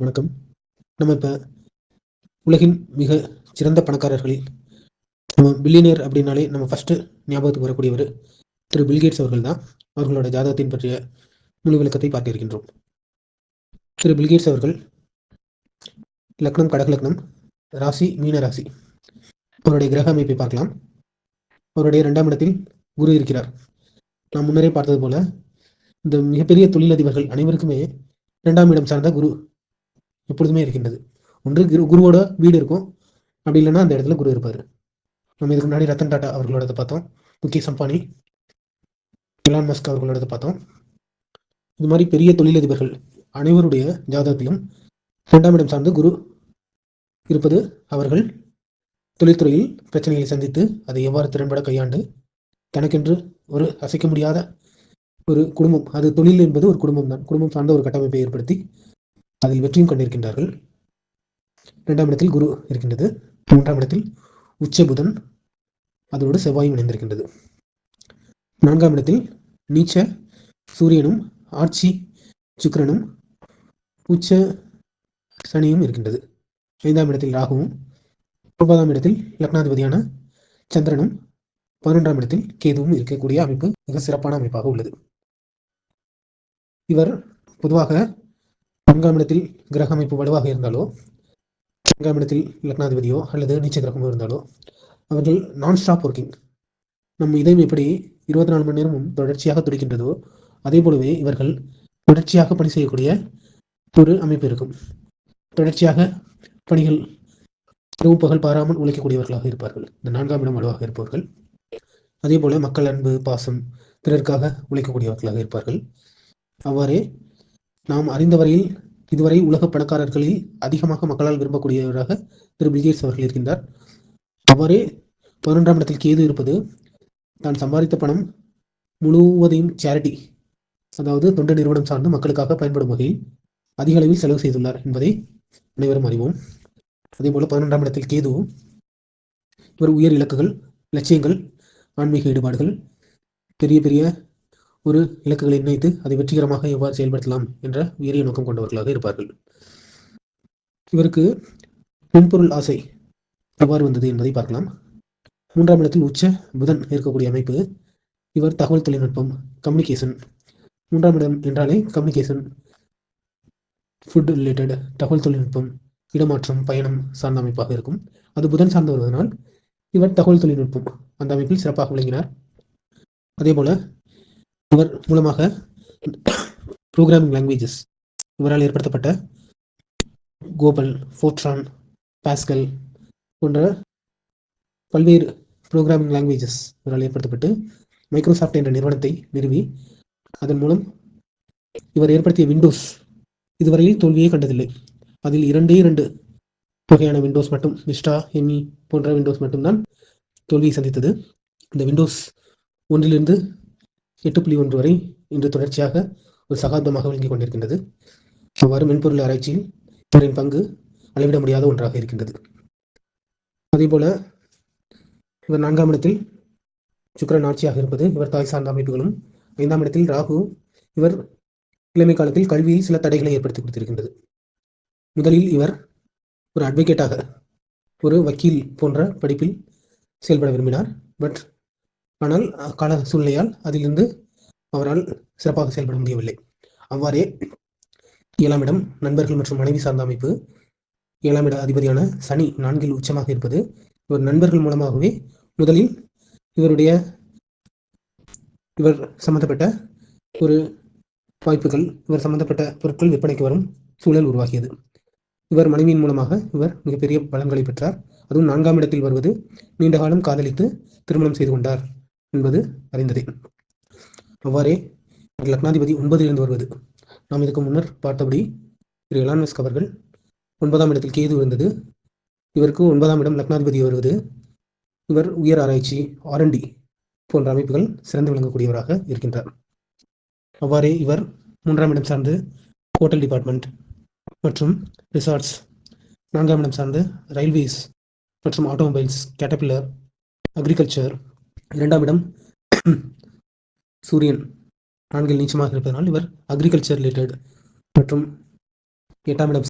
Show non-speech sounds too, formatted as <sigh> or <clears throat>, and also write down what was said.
வணக்கம். நம்ம இப்போ உலகின் மிக சிறந்த பணக்காரர்களில் நம்ம பில்லியனியர் அப்படின்னாலே நம்ம ஃபஸ்ட்டு ஞாபகத்துக்கு வரக்கூடியவர் திரு பில்கேட்ஸ் அவர்கள் தான். அவர்களோட ஜாதகத்தின் பற்றிய முழு விளக்கத்தை பார்க்க இருக்கின்றோம். திரு பில்கேட்ஸ் அவர்கள் லக்னம் கடக லக்னம் ராசி மீன ராசி. அவருடைய கிரக அமைப்பை பார்க்கலாம். அவருடைய இரண்டாம் இடத்தில் குரு இருக்கிறார். நாம் முன்னரே பார்த்தது போல இந்த மிகப்பெரிய தொழிலதிபர்கள் அனைவருக்குமே இரண்டாம் இடம் சார்ந்த குரு எப்பொழுதுமே இருக்கின்றது. ஒன்று குரு குருவோட வீடு இருக்கும். அப்படி இல்லைன்னா அந்த இடத்துல குரு இருப்பார். நம்ம இதுக்கு முன்னாடி ரத்தன் டாட்டா அவர்களோடது பார்த்தோம். முகேஷ் அம்பானி எலான் மஸ்க் அவர்களோடது பார்த்தோம். இது மாதிரி பெரிய தொழிலதிபர்கள் அனைவருடைய ஜாதகத்திலும் இரண்டாம் இடம் சார்ந்து குரு இருப்பது அவர்கள் தொழில்துறையில் பிரச்சனைகளை சந்தித்து அதை எவ்வாறு திறன்பட கையாண்டு தனக்கென்று ஒரு அசைக்க முடியாத ஒரு குடும்பம். அது தொழில் என்பது ஒரு குடும்பம் தான் குடும்பம் சார்ந்த ஒரு கட்டமைப்பை ஏற்படுத்தி அதில் வெற்றியும் கொண்டிருக்கின்றார்கள். இரண்டாம் இடத்தில் குரு இருக்கின்றது. மூன்றாம் இடத்தில் உச்ச புதன் அதோடு செவ்வாயும் இணைந்திருக்கின்றது. நான்காம் இடத்தில் நீச்ச சூரியனும் ஆட்சி சுக்கிரனும் உச்ச சனியும் இருக்கின்றது. ஐந்தாம் இடத்தில் ராகுவும் ஒன்பதாம் இடத்தில் லக்னாதிபதியான சந்திரனும் பதினொன்றாம் இடத்தில் கேதுவும் இருக்கக்கூடிய அமைப்பு மிக சிறப்பான அமைப்பாக உள்ளது. இவர் பொதுவாக நான்காம் இடத்தில் கிரக அமைப்பு வலுவாக இருந்தாலோ நான்காம் இடத்தில் லக்னாதிபதியோ அல்லது நீச்ச கிரகமோ இருந்தாலோ அவர்கள் நான் ஸ்டாப் ஒர்க்கிங் நம் இதயம் எப்படி இருபத்தி நாலு மணி நேரமும் தொடர்ச்சியாக துடிக்கின்றதோ அதே போலவே இவர்கள் தொடர்ச்சியாக பணி செய்யக்கூடிய ஒரு அமைப்பு இருக்கும். தொடர்ச்சியாக பணிகள் இரவு பகல் பாராமல் உழைக்கக்கூடியவர்களாக இருப்பார்கள். இந்த நான்காம் இடம் வலுவாக இருப்பவர்கள். அதே போல மக்கள் அன்பு பாசம் பிறருக்காக உழைக்கக்கூடியவர்களாக இருப்பார்கள். அவ்வாறே நாம் அறிந்தவரையில் இதுவரை உலக பணக்காரர்களில் அதிகமாக மக்களால் விரும்பக்கூடியவராக திரு. பில்கேட்ஸ் அவர்கள் இருக்கின்றார். அவ்வாறே பதினொன்றாம் இடத்தில் கேது இருப்பது தான் சம்பாதித்த பணம் முழுவதையும் சேரிட்டி அதாவது தொண்டு நிறுவனம் சார்ந்து மக்களுக்காக பயன்படும் வகையில் அதிக அளவில் செலவு செய்துள்ளார் என்பதை அனைவரும் அறிவோம். அதே போல பதினொன்றாம் இடத்தில் கேது இவர் உயர் இலக்குகள் லட்சியங்கள் ஆன்மீக ஈடுபாடுகள் பெரிய பெரிய ஒரு இலக்குகளை நிர்ணயித்து அதை வெற்றிகரமாக எவ்வாறு செயல்படுத்தலாம் என்ற உயரிய நோக்கம் கொண்டவர்களாக இருப்பார்கள். இவருக்கு மென்பொருள் ஆசை எவ்வாறு வந்தது என்பதை பார்க்கலாம். மூன்றாம் இடத்தில் உச்ச புதன் இருக்கக்கூடிய அமைப்பு. இவர் தகவல் தொழில்நுட்பம் கம்யூனிகேஷன் மூன்றாம் இடம் என்றாலே கம்யூனிகேஷன் ஃபுட் ரிலேட்டட் தகவல் தொழில்நுட்பம் இடமாற்றம் பயணம் சார்ந்த அமைப்பாக இருக்கும். அது புதன் சார்ந்து வருவதனால் இவர் தகவல் தொழில்நுட்பம் அந்த அமைப்பில் சிறப்பாக விளங்கினார். அதே போல இவர் மூலமாக ப்ரோக்ராமிங் லாங்குவேஜஸ் இவரால் ஏற்படுத்தப்பட்ட கோபல் ஃபோட்ரான் பாஸ்கல் போன்ற பல்வேறு ப்ரோக்ராமிங் லாங்குவேஜஸ் இவரால் ஏற்படுத்தப்பட்டு மைக்ரோசாஃப்ட் என்ற நிறுவனத்தை நிறுவி அதன் மூலம் இவர் ஏற்படுத்திய விண்டோஸ் இதுவரையில் தோல்வியே கண்டதில்லை. அதில் இரண்டே இரண்டு வகையான விண்டோஸ் மட்டும் விஸ்டா எம்இ போன்ற விண்டோஸ் மட்டும்தான் தோல்வியை சந்தித்தது. இந்த விண்டோஸ் ஒன்றிலிருந்து எட்டு புள்ளி ஒன்று வரை இன்று தொடர்ச்சியாக ஒரு சகாப்தமாக விளங்கிக் கொண்டிருக்கின்றது. அவ்வாறு மென்பொருள் ஆராய்ச்சியில் இவரின் பங்கு அளவிட முடியாத ஒன்றாக இருக்கின்றது. அதேபோல இவர் நான்காம் இடத்தில் சுக்கரன் ஆட்சியாக இருப்பது இவர் தாய் சார்ந்த அமைப்புகளும் ஐந்தாம் இடத்தில் ராகு இவர் இளமை காலத்தில் கல்வியில் சில தடைகளை ஏற்படுத்தி கொடுத்திருக்கின்றது. முதலில் இவர் ஒரு அட்வொகேட்டாக ஒரு வக்கீல் போன்ற படிப்பில் செயல்பட விரும்பினார். பட் ஆனால் கால சூழ்நிலையால் அதிலிருந்து அவரால் சிறப்பாக செயல்பட முடியவில்லை. அவ்வாறே ஏழாம் இடம் நண்பர்கள் மற்றும் மனைவி சார்ந்த அமைப்பு ஏழாம் இட அதிபதியான சனி நான்கில் உச்சமாக இருப்பது இவர் நண்பர்கள் மூலமாகவே முதலில் இவருடைய இவர் சம்பந்தப்பட்ட ஒரு வாய்ப்புகள் இவர் சம்பந்தப்பட்ட பொருட்கள் விற்பனைக்கு வரும் சூழல் உருவாகியது. இவர் மனைவியின் மூலமாக இவர் மிகப்பெரிய பலன்களை பெற்றார். அதுவும் நான்காம் இடத்தில் வருவது நீண்ட காலம் காதலித்து திருமணம் செய்து கொண்டார். என்பது அறிந்ததே. அவ்வாறே லக்னாதிபதி ஒன்பதிலிருந்து வருவது. நாம் இதுக்கு முன்னர் பார்த்தபடி திரு எலான்மஸ்க் அவர்கள் ஒன்பதாம் இடத்தில் கேது இருந்தது இவருக்கு ஒன்பதாம் இடம் லக்னாதிபதி வருவது. இவர் உயர் ஆராய்ச்சி ஆர்என்டி போன்ற அமைப்புகள் சிறந்து விளங்கக்கூடியவராக இருக்கின்றார். அவ்வாறே இவர் மூன்றாம் இடம் சார்ந்து ஹோட்டல் டிபார்ட்மெண்ட் மற்றும் ரிசார்ட்ஸ். நான்காம் இடம் சார்ந்து ரயில்வேஸ் மற்றும் ஆட்டோமொபைல்ஸ் கேட்டபில்லர் அக்ரிகல்ச்சர் இரண்டாம் இடம் <clears throat> சூரியன். நான்கில் நீச்சமாக இருப்பதனால் இவர் அக்ரிகல்ச்சர் ரிலேட்டட் மற்றும் எட்டாம் இடம்